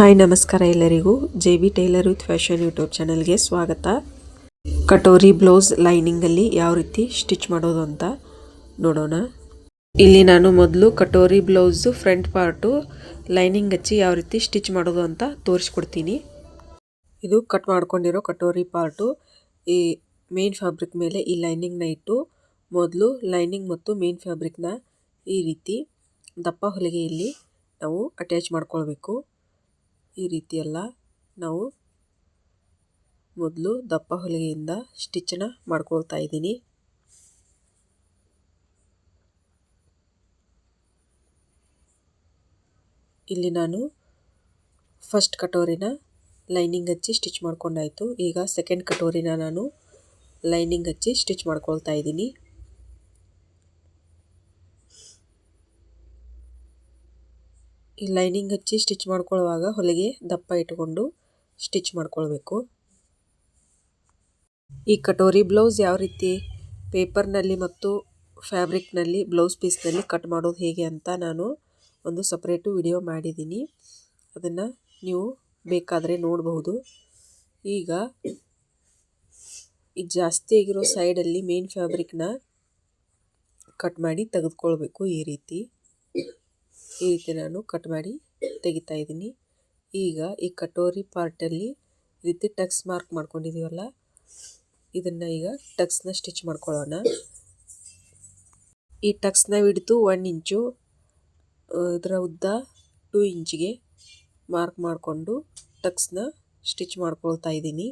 Hi, ನಮಸ್ಕಾರ ಎಲ್ಲರಿಗೂ. J B tailor with fashion YouTube ಚಾನಲ್ಗೆ ಸ್ವಾಗತ. ಕಟೋರಿ, ಬ್ಲೌಸ್, ಲೈನಿಂಗಲ್ಲಿ ಯಾವ ರೀತಿ ಸ್ಟಿಚ್ ಮಾಡೋದು ಅಂತ ನೋಡೋಣ. ಇಲ್ಲಿ ನಾನು ಮೊದಲು katori, blouse, front part, lining ಹಚ್ಚಿ ಯಾವ ರೀತಿ ಸ್ಟಿಚ್ ಮಾಡೋದು ಅಂತ ತೋರಿಸ್ಕೊಡ್ತೀನಿ. ಇದು ಕಟ್ ಮಾಡ್ಕೊಂಡಿರೋ ಕಟೋರಿ ಪಾರ್ಟು. ಈ ಮೇನ್ ಫ್ಯಾಬ್ರಿಕ್ ಮೇಲೆ ಈ ಲೈನಿಂಗ್ನ ಇಟ್ಟು ಮೊದಲು ಲೈನಿಂಗ್ ಮತ್ತು ಮೇನ್ ಫ್ಯಾಬ್ರಿಕ್ನ ಈ ರೀತಿ ದಪ್ಪ ಹೊಲಿಗೆಯಲ್ಲಿ ನಾವು ಅಟ್ಯಾಚ್ ಮಾಡ್ಕೊಳ್ಬೇಕು. ಈ ರೀತಿಯೆಲ್ಲ ನಾವು ಮೊದಲು ದಪ್ಪ ಹೊಲಿಗೆಯಿಂದ ಸ್ಟಿಚ್ಚನ್ನು ಮಾಡ್ಕೊಳ್ತಾ ಇದ್ದೀನಿ. ಇಲ್ಲಿ ನಾನು ಫಸ್ಟ್ ಕಟೋರಿನ ಲೈನಿಂಗ್ ಹಚ್ಚಿ ಸ್ಟಿಚ್ ಮಾಡ್ಕೊಂಡಾಯಿತು. ಈಗ ಸೆಕೆಂಡ್ ಕಟೋರಿನ ನಾನು ಲೈನಿಂಗ್ ಹಚ್ಚಿ ಸ್ಟಿಚ್ ಮಾಡ್ಕೊಳ್ತಾ ಇದ್ದೀನಿ. ಈ ಲೈನಿಂಗ್ ಹಚ್ಚಿ ಸ್ಟಿಚ್ ಮಾಡ್ಕೊಳ್ಳುವಾಗ ಹೊಲಿಗೆ ದಪ್ಪ ಇಟ್ಕೊಂಡು ಸ್ಟಿಚ್ ಮಾಡ್ಕೊಳ್ಬೇಕು. ಈ ಕಟೋರಿ ಬ್ಲೌಸ್ ಯಾವ ರೀತಿ ಪೇಪರ್ನಲ್ಲಿ ಮತ್ತು ಫ್ಯಾಬ್ರಿಕ್ನಲ್ಲಿ ಬ್ಲೌಸ್ ಪೀಸ್ನಲ್ಲಿ ಕಟ್ ಮಾಡೋದು ಹೇಗೆ ಅಂತ ನಾನು ಒಂದು ಸಪ್ರೇಟು ವಿಡಿಯೋ ಮಾಡಿದ್ದೀನಿ. ಅದನ್ನು ನೀವು ಬೇಕಾದರೆ ನೋಡಬಹುದು ಈಗ ಈ ಜಾಸ್ತಿ ಆಗಿರೋ ಸೈಡಲ್ಲಿ ಮೇನ್ ಫ್ಯಾಬ್ರಿಕ್ನ ಕಟ್ ಮಾಡಿ ತೆಗೆದುಕೊಳ್ಬೇಕು ಈ ರೀತಿ. ಈ ರೀತಿ ನಾನು ಕಟ್ ಮಾಡಿ ತೆಗಿತಾ ಇದ್ದೀನಿ. ಈಗ ಈ ಕಟೋರಿ ಪಾರ್ಟಲ್ಲಿ ಈ ರೀತಿ ಟಕ್ಸ್ ಮಾರ್ಕ್ ಮಾಡ್ಕೊಂಡಿದ್ದೀವಲ್ಲ ಇದನ್ನು ಈಗ ಟಕ್ಸ್ನ ಸ್ಟಿಚ್ ಮಾಡ್ಕೊಳ್ಳೋಣ. ಈ ಟಕ್ಸ್ನ ಹಿಡಿದು ಒನ್ ಇಂಚು ಇದರ ಉದ್ದ ಟೂ ಇಂಚಿಗೆ ಮಾರ್ಕ್ ಮಾಡಿಕೊಂಡು ಟಕ್ಸ್ನ ಸ್ಟಿಚ್ ಮಾಡ್ಕೊಳ್ತಾ ಇದ್ದೀನಿ.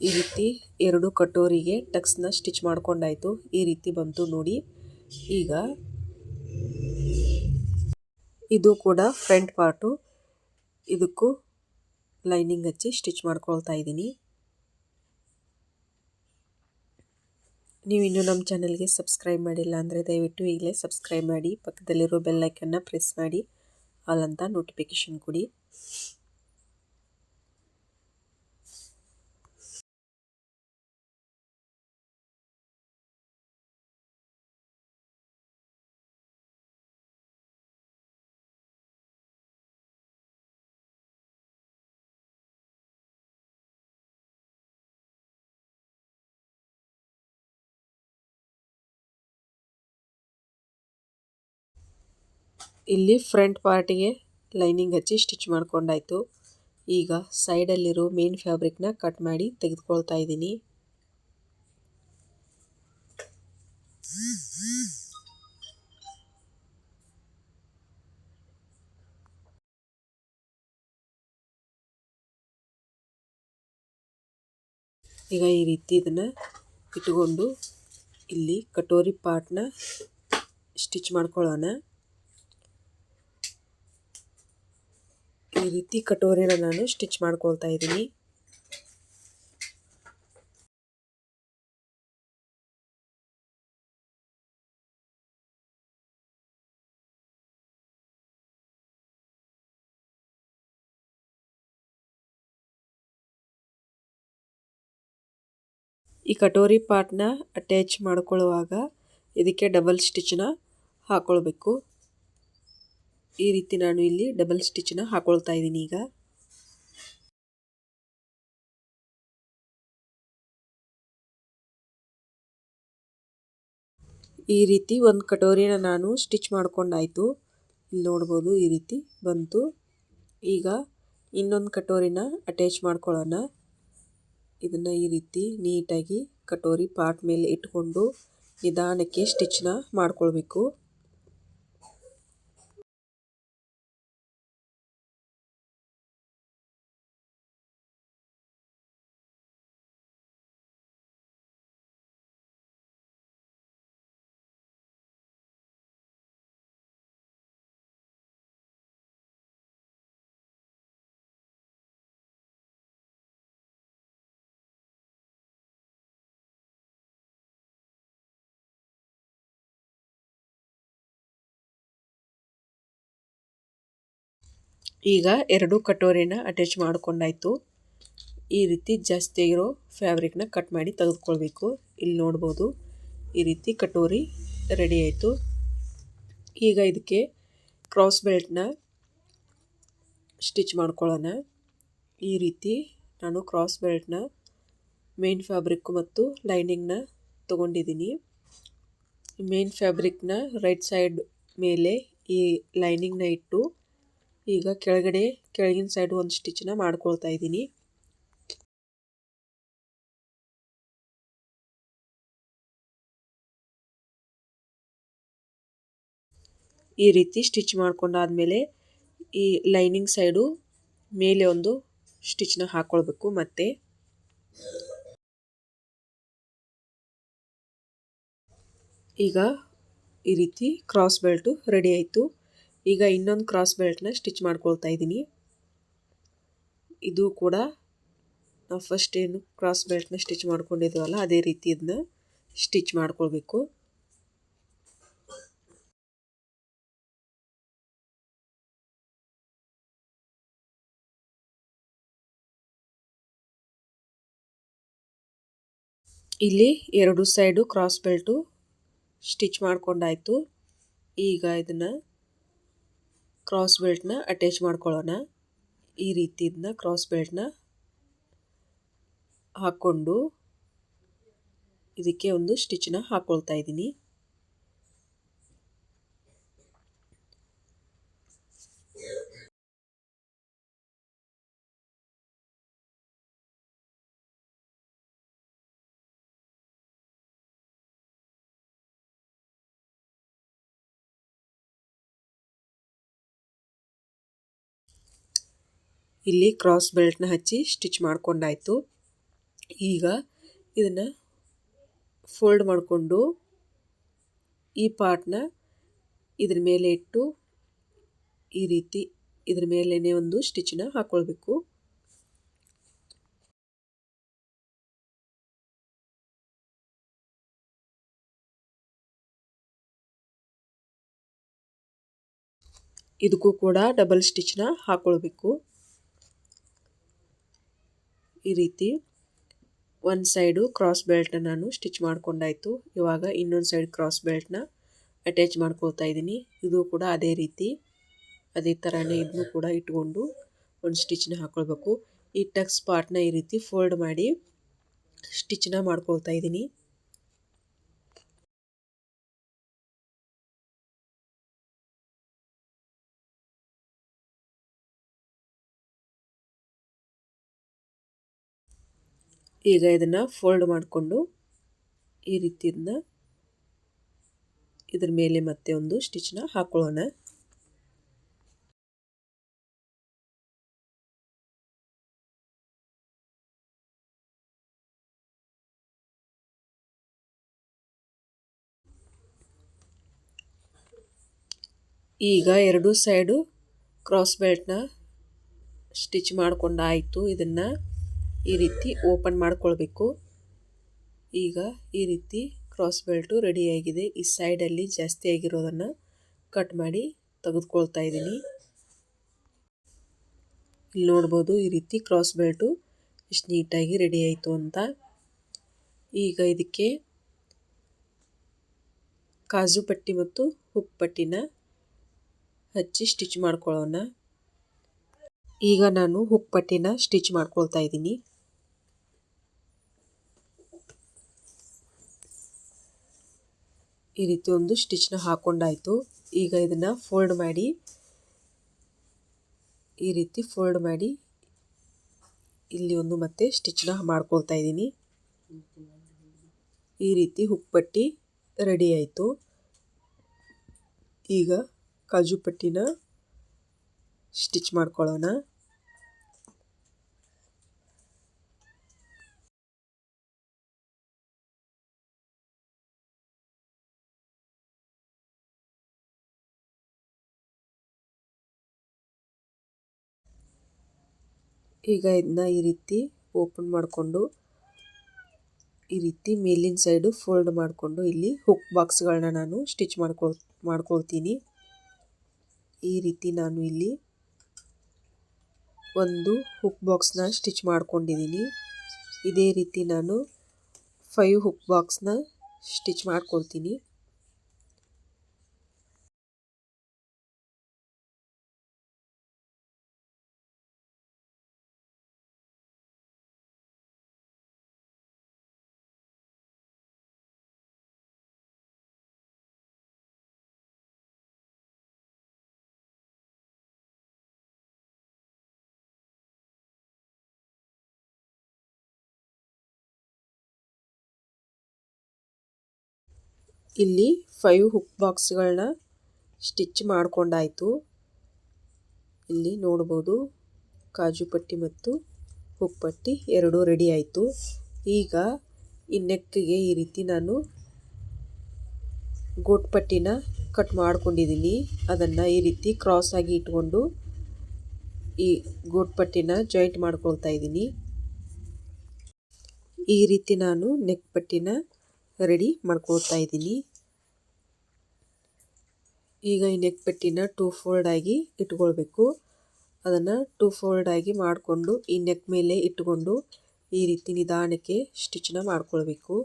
ಈ ರೀತಿ ಎರಡು ಕಟೋರಿಗೆ ಟಕ್ಸ್ನ ಸ್ಟಿಚ್ ಮಾಡ್ಕೊಂಡಾಯಿತು. ಈ ರೀತಿ ಬಂತು ನೋಡಿ. ಈಗ ಇದು ಕೂಡ ಫ್ರಂಟ್ ಪಾರ್ಟು. ಇದಕ್ಕೂ ಲೈನಿಂಗ್ ಹಚ್ಚಿ ಸ್ಟಿಚ್ ಮಾಡ್ಕೊಳ್ತಾ ಇದ್ದೀನಿ. ನೀವು ಇನ್ನೂ ನಮ್ಮ ಚಾನಲ್ಗೆ ಸಬ್ಸ್ಕ್ರೈಬ್ ಮಾಡಿಲ್ಲ ಅಂದರೆ ದಯವಿಟ್ಟು ಈಗಲೇ ಸಬ್ಸ್ಕ್ರೈಬ್ ಮಾಡಿ. ಪಕ್ಕದಲ್ಲಿರೋ ಬೆಲ್ಲೈಕನ್ನ ಪ್ರೆಸ್ ಮಾಡಿ. ಅಲ್ಲಂತ ನೋಟಿಫಿಕೇಷನ್ ಕೊಡಿ. ಇಲ್ಲಿ ಫ್ರಂಟ್ ಪಾರ್ಟಿಗೆ ಲೈನಿಂಗ್ ಹಚ್ಚಿ ಸ್ಟಿಚ್ ಮಾಡ್ಕೊಂಡಾಯ್ತು. ಈಗ ಸೈಡಲ್ಲಿರೋ ಮೇನ್ ಫ್ಯಾಬ್ರಿಕ್ನ ಕಟ್ ಮಾಡಿ ತೆಗೆದುಕೊಳ್ತಾ ಇದ್ದೀನಿ. ಈಗ ಈ ರೀತಿ ಇದನ್ನು ಇಟ್ಕೊಂಡು ಇಲ್ಲಿ ಕಟೋರಿ ಪಾರ್ಟ್ನ ಸ್ಟಿಚ್ ಮಾಡ್ಕೊಳ್ಳೋಣ. ಈ ರೀತಿ ಕಟೋರಿನ ನಾನು ಸ್ಟಿಚ್ ಮಾಡ್ಕೊಳ್ತಾ ಇದ್ದೀನಿ. ಈ ಕಟೋರಿ ಪಾರ್ಟ್ನ ಅಟ್ಯಾಚ್ ಮಾಡ್ಕೊಳ್ಳುವಾಗ ಇದಕ್ಕೆ ಡಬಲ್ ಸ್ಟಿಚ್ನ ಹಾಕ್ಕೊಳ್ಬೇಕು ಈ ರೀತಿ ನಾನು ಇಲ್ಲಿ ಡಬಲ್ ಸ್ಟಿಚ್ನ ಹಾಕೊಳ್ತಾ ಇದ್ದೀನಿ ಈಗ. ಈ ರೀತಿ ಒಂದು ಕಟೋರಿನ ನಾನು ಸ್ಟಿಚ್ ಮಾಡ್ಕೊಂಡಾಯಿತು. ಇಲ್ಲಿ ನೋಡ್ಬೋದು ಈ ರೀತಿ ಬಂತು. ಈಗ ಇನ್ನೊಂದು ಕಟೋರಿನ ಅಟ್ಯಾಚ್ ಮಾಡ್ಕೊಳ್ಳೋಣ. ಇದನ್ನು ಈ ರೀತಿ ನೀಟಾಗಿ ಕಟೋರಿ ಪಾರ್ಟ್ ಮೇಲೆ ಇಟ್ಕೊಂಡು ನಿಧಾನಕ್ಕೆ ಸ್ಟಿಚ್ನ ಮಾಡ್ಕೊಳ್ಬೇಕು. ಈಗ ಎರಡು ಕಟೋರಿನ ಅಟ್ಯಾಚ್ ಮಾಡಿಕೊಂಡಾಯಿತು. ಈ ರೀತಿ ಜಾಸ್ತಿ ಇರೋ ಫ್ಯಾಬ್ರಿಕ್ನ ಕಟ್ ಮಾಡಿ ತೆಗೆದುಕೊಳ್ಬೇಕು. ಇಲ್ಲಿ ನೋಡ್ಬೋದು, ಈ ರೀತಿ ಕಟೋರಿ ರೆಡಿ ಆಯಿತು. ಈಗ ಇದಕ್ಕೆ ಕ್ರಾಸ್ ಬೆಲ್ಟ್ನ ಸ್ಟಿಚ್ ಮಾಡ್ಕೊಳ್ಳೋಣ. ಈ ರೀತಿ ನಾನು ಕ್ರಾಸ್ ಬೆಲ್ಟ್ನ ಮೇನ್ ಫ್ಯಾಬ್ರಿಕ್ ಮತ್ತು ಲೈನಿಂಗ್ನ ತೊಗೊಂಡಿದ್ದೀನಿ. ಮೇನ್ ಫ್ಯಾಬ್ರಿಕ್ನ ರೈಟ್ ಸೈಡ್ ಮೇಲೆ ಈ ಲೈನಿಂಗ್ನ ಇಟ್ಟು ಈಗ ಕೆಳಗಡೆ, ಕೆಳಗಿನ ಸೈಡ್ ಒಂದು ಸ್ಟಿಚ್ನ ಮಾಡ್ಕೊಳ್ತಾ ಇದ್ದೀನಿ. ಈ ರೀತಿ ಸ್ಟಿಚ್ ಮಾಡ್ಕೊಂಡಾದಮೇಲೆ ಈ ಲೈನಿಂಗ್ ಸೈಡು ಮೇಲೆ ಒಂದು ಸ್ಟಿಚ್ನ ಹಾಕ್ಕೊಳ್ಬೇಕು ಮತ್ತೆ. ಈಗ ಈ ರೀತಿ ಕ್ರಾಸ್ ಬೆಲ್ಟು ರೆಡಿ ಆಯಿತು. ಈಗ ಇನ್ನೊಂದು ಕ್ರಾಸ್ ಬೆಲ್ಟ್ನ ಸ್ಟಿಚ್ ಮಾಡ್ಕೊಳ್ತಾ ಇದ್ದೀನಿ. ಇದು ಕೂಡ ನಾವು ಫಸ್ಟ್ ಏನು ಕ್ರಾಸ್ ಬೆಲ್ಟ್ನ ಸ್ಟಿಚ್ ಮಾಡ್ಕೊಂಡಿದ್ವಲ್ಲ, ಅದೇ ರೀತಿ ಇದನ್ನ ಸ್ಟಿಚ್ ಮಾಡ್ಕೊಳ್ಬೇಕು. ಇಲ್ಲಿ ಎರಡು ಸೈಡು ಕ್ರಾಸ್ ಬೆಲ್ಟು ಸ್ಟಿಚ್ ಮಾಡ್ಕೊಂಡಾಯಿತು. ಈಗ ಇದನ್ನು ಕ್ರಾಸ್ ಬೆಲ್ಟ್ನ ಅಟ್ಯಾಚ್ ಮಾಡ್ಕೊಳ್ಳೋಣ. ಈ ರೀತಿ ಇದನ್ನ ಕ್ರಾಸ್ ಬೆಲ್ಟ್ನ ಹಾಕ್ಕೊಂಡು ಇದಕ್ಕೆ ಒಂದು ಸ್ಟಿಚ್ನ ಹಾಕ್ಕೊಳ್ತಾ ಇದ್ದೀನಿ. ಇಲ್ಲಿ ಕ್ರಾಸ್ ಬೆಲ್ಟ್ನ ಹಚ್ಚಿ ಸ್ಟಿಚ್ ಮಾಡ್ಕೊಂಡಾಯಿತು. ಈಗ ಇದನ್ನು ಫೋಲ್ಡ್ ಮಾಡಿಕೊಂಡು ಈ ಪಾರ್ಟ್ನ ಇದ್ರ ಮೇಲೆ ಇಟ್ಟು ಈ ರೀತಿ ಇದ್ರ ಮೇಲೇ ಒಂದು ಸ್ಟಿಚ್ನ ಹಾಕ್ಕೊಳ್ಬೇಕು ಇದಕ್ಕೂ ಕೂಡ ಡಬಲ್ ಸ್ಟಿಚ್ನ ಹಾಕ್ಕೊಳ್ಬೇಕು ಈ ರೀತಿ ಒಂದು ಸೈಡು ಕ್ರಾಸ್ ಬೆಲ್ಟ್ನ ನಾನು ಸ್ಟಿಚ್ ಮಾಡ್ಕೊಂಡಾಯಿತು. ಇವಾಗ ಇನ್ನೊಂದು ಸೈಡ್ ಕ್ರಾಸ್ ಬೆಲ್ಟ್ನ ಅಟ್ಯಾಚ್ ಮಾಡ್ಕೊಳ್ತಾ ಇದ್ದೀನಿ. ಇದು ಕೂಡ ಅದೇ ರೀತಿ. ಅದೇ ಥರನೇ ಇದನ್ನು ಕೂಡ ಇಟ್ಕೊಂಡು ಒಂದು ಸ್ಟಿಚ್ನ ಹಾಕ್ಕೊಳ್ಬೇಕು ಈ ಟಕ್ಸ್ ಪಾರ್ಟ್ನ ಈ ರೀತಿ ಫೋಲ್ಡ್ ಮಾಡಿ ಸ್ಟಿಚ್ನ ಮಾಡ್ಕೊಳ್ತಾ ಇದ್ದೀನಿ. ಈಗ ಇದನ್ನು ಫೋಲ್ಡ್ ಮಾಡಿಕೊಂಡು ಈ ರೀತಿ ಇದನ್ನ ಇದ್ರ ಮೇಲೆ ಮತ್ತೆ ಒಂದು ಸ್ಟಿಚ್ನ ಹಾಕೊಳ್ಳೋಣ. ಈಗ ಎರಡು ಸೈಡು ಕ್ರಾಸ್ ಬೆಲ್ಟ್ನ ಸ್ಟಿಚ್ ಮಾಡ್ಕೊಂಡಾಯಿತು ಇದನ್ನು ಈ ರೀತಿ ಓಪನ್ ಮಾಡ್ಕೊಳ್ಬೇಕು. ಈಗ ಈ ರೀತಿ ಕ್ರಾಸ್ ಬೆಲ್ಟು ರೆಡಿಯಾಗಿದೆ ಈ ಸೈಡಲ್ಲಿ ಜಾಸ್ತಿ ಆಗಿರೋದನ್ನು ಕಟ್ ಮಾಡಿ ತೆಗೆದುಕೊಳ್ತಾ ಇದ್ದೀನಿ. ಇಲ್ಲಿ ನೋಡ್ಬೋದು ಈ ರೀತಿ ಕ್ರಾಸ್ ಬೆಲ್ಟು ಎಷ್ಟು ನೀಟಾಗಿ ರೆಡಿ ಆಯಿತು ಅಂತ. ಈಗ ಇದಕ್ಕೆ ಕಾಜು ಪಟ್ಟಿ ಮತ್ತು ಹುಕ್ ಪಟ್ಟಿನ ಹಚ್ಚಿ ಸ್ಟಿಚ್ ಮಾಡ್ಕೊಳ್ಳೋಣ. ಈಗ ನಾನು ಹುಕ್ ಪಟ್ಟಿನ ಸ್ಟಿಚ್ ಮಾಡ್ಕೊಳ್ತಾ ಇದ್ದೀನಿ. ಈ ರೀತಿ ಒಂದು ಸ್ಟಿಚ್ನ ಹಾಕೊಂಡಾಯಿತು. ಈಗ ಇದನ್ನು ಫೋಲ್ಡ್ ಮಾಡಿ, ಈ ರೀತಿ ಫೋಲ್ಡ್ ಮಾಡಿ ಇಲ್ಲಿ ಒಂದು ಮತ್ತೆ ಸ್ಟಿಚ್ನ ಮಾಡ್ಕೊಳ್ತಾ ಇದ್ದೀನಿ. ಈ ರೀತಿ ಹುಕ್ಪಟ್ಟಿ ರೆಡಿ ಆಯಿತು. ಈಗ ಕಾಜು ಪಟ್ಟಿನ ಸ್ಟಿಚ್ ಮಾಡ್ಕೊಳ್ಳೋಣ. ಈಗ ಇದನ್ನ ಈ ರೀತಿ ಓಪನ್ ಮಾಡಿಕೊಂಡು, ಈ ರೀತಿ ಮೇಲಿನ ಸೈಡು ಫೋಲ್ಡ್ ಮಾಡಿಕೊಂಡು ಇಲ್ಲಿ ಹುಕ್ ಬಾಕ್ಸ್ಗಳನ್ನ ನಾನು ಸ್ಟಿಚ್ ಮಾಡ್ಕೊಳ್ ಮಾಡ್ಕೊಳ್ತೀನಿ. ಈ ರೀತಿ ನಾನು ಇಲ್ಲಿ ಒಂದು ಹುಕ್ ಬಾಕ್ಸ್ನ ಸ್ಟಿಚ್ ಮಾಡ್ಕೊಂಡಿದ್ದೀನಿ ಇದೇ ರೀತಿ ನಾನು ಫೈವ್ ಹುಕ್ ಬಾಕ್ಸ್ನ ಸ್ಟಿಚ್ ಮಾಡ್ಕೊಳ್ತೀನಿ. ಇಲ್ಲಿ ಫೈವ್ ಹುಕ್ ಬಾಕ್ಸ್ಗಳನ್ನ ಸ್ಟಿಚ್ ಮಾಡ್ಕೊಂಡಾಯಿತು. ಇಲ್ಲಿ ನೋಡ್ಬೋದು ಕಾಜು ಪಟ್ಟಿ ಮತ್ತು ಹುಕ್ ಪಟ್ಟಿ ಎರಡೂ ರೆಡಿ ಆಯಿತು. ಈಗ ಈ ನೆಕ್ಗೆ ಈ ರೀತಿ ನಾನು ಗೋಟ್ ಪಟ್ಟಿನ ಕಟ್ ಮಾಡ್ಕೊಂಡಿದ್ದೀನಿ ಅದನ್ನು ಈ ರೀತಿ ಕ್ರಾಸ್ ಆಗಿ ಇಟ್ಕೊಂಡು ಈ ಗೋಟ್ ಪಟ್ಟಿನ ಜಾಯಿಂಟ್ ಮಾಡ್ಕೊಳ್ತಾ ಇದ್ದೀನಿ ಈ ರೀತಿ ನಾನು ನೆಕ್ ಪಟ್ಟಿನ ರೆಡಿ ಮಾಡ್ಕೊಳ್ತಾ ಇದ್ದೀನಿ. ಈಗ ಈ ನೆಕ್ ಪೆಟ್ಟಿನ ಟೂ ಫೋಲ್ಡ್ ಆಗಿ ಇಟ್ಕೊಳ್ಬೇಕು. ಅದನ್ನು ಟೂ ಫೋಲ್ಡ್ ಆಗಿ ಮಾಡಿಕೊಂಡು ಈ ನೆಕ್ ಮೇಲೆ ಇಟ್ಟುಕೊಂಡು ಈ ರೀತಿ ನಿಧಾನಕ್ಕೆ ಸ್ಟಿಚ್ನ ಮಾಡ್ಕೊಳ್ಬೇಕು.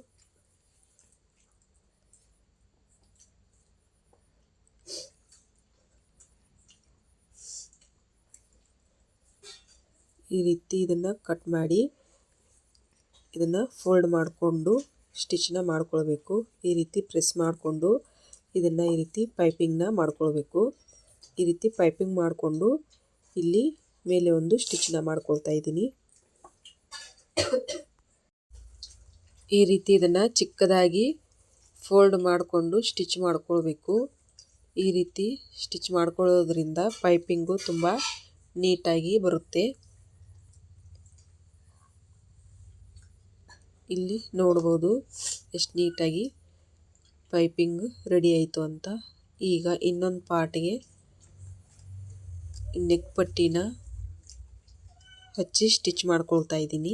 ಈ ರೀತಿ ಇದನ್ನು ಕಟ್ ಮಾಡಿ ಇದನ್ನು ಫೋಲ್ಡ್ ಮಾಡಿಕೊಂಡು ಸ್ಟಿಚ್ನ ಮಾಡ್ಕೊಳ್ಬೇಕು. ಈ ರೀತಿ ಪ್ರೆಸ್ ಮಾಡಿಕೊಂಡು ಇದನ್ನು ಈ ರೀತಿ ಪೈಪಿಂಗ್ನ ಮಾಡ್ಕೊಳ್ಬೇಕು. ಈ ರೀತಿ ಪೈಪಿಂಗ್ ಮಾಡಿಕೊಂಡು ಇಲ್ಲಿ ಮೇಲೆ ಒಂದು ಸ್ಟಿಚ್ನ ಮಾಡ್ಕೊಳ್ತಾ ಇದ್ದೀನಿ. ಈ ರೀತಿ ಇದನ್ನು ಚಿಕ್ಕದಾಗಿ ಫೋಲ್ಡ್ ಮಾಡಿಕೊಂಡು ಸ್ಟಿಚ್ ಮಾಡ್ಕೊಳ್ಬೇಕು. ಈ ರೀತಿ ಸ್ಟಿಚ್ ಮಾಡ್ಕೊಳ್ಳೋದ್ರಿಂದ ಪೈಪಿಂಗು ತುಂಬ ನೀಟಾಗಿ ಬರುತ್ತೆ. ಇಲ್ಲಿ ನೋಡ್ಬೋದು ಎಷ್ಟು ನೀಟಾಗಿ ಪೈಪಿಂಗ್ ರೆಡಿ ಆಯಿತು ಅಂತ. ಈಗ ಇನ್ನೊಂದು ಪಾರ್ಟಿಗೆ ನೆಕ್ ಪಟ್ಟಿನ ಹಚ್ಚಿ ಸ್ಟಿಚ್ ಮಾಡ್ಕೊಳ್ತಾ ಇದ್ದೀನಿ.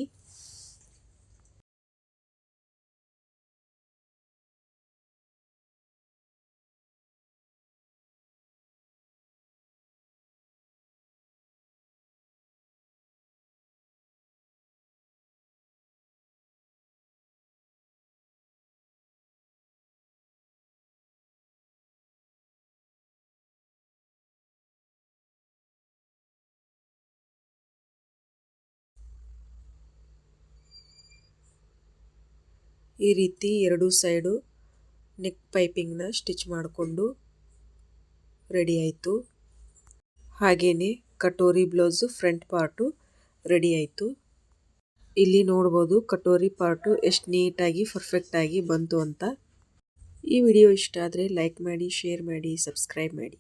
ಈ ರೀತಿ ಎರಡು ಸೈಡು ನೆಕ್ ಪೈಪಿಂಗ್ನ ಸ್ಟಿಚ್ ಮಾಡಿಕೊಂಡು ರೆಡಿ ಆಯಿತು. ಹಾಗೆಯೇ katori blouse front part ready ಆಯಿತು. ಇಲ್ಲಿ ನೋಡ್ಬೋದು ಕಟೋರಿ ಪಾರ್ಟು ಎಷ್ಟು ನೀಟಾಗಿ ಪರ್ಫೆಕ್ಟಾಗಿ ಬಂತು ಅಂತ. ಈ ವಿಡಿಯೋ ಇಷ್ಟ ಆದರೆ ಲೈಕ್ ಮಾಡಿ ಶೇರ್ ಮಾಡಿ ಸಬ್ಸ್ಕ್ರೈಬ್ ಮಾಡಿ.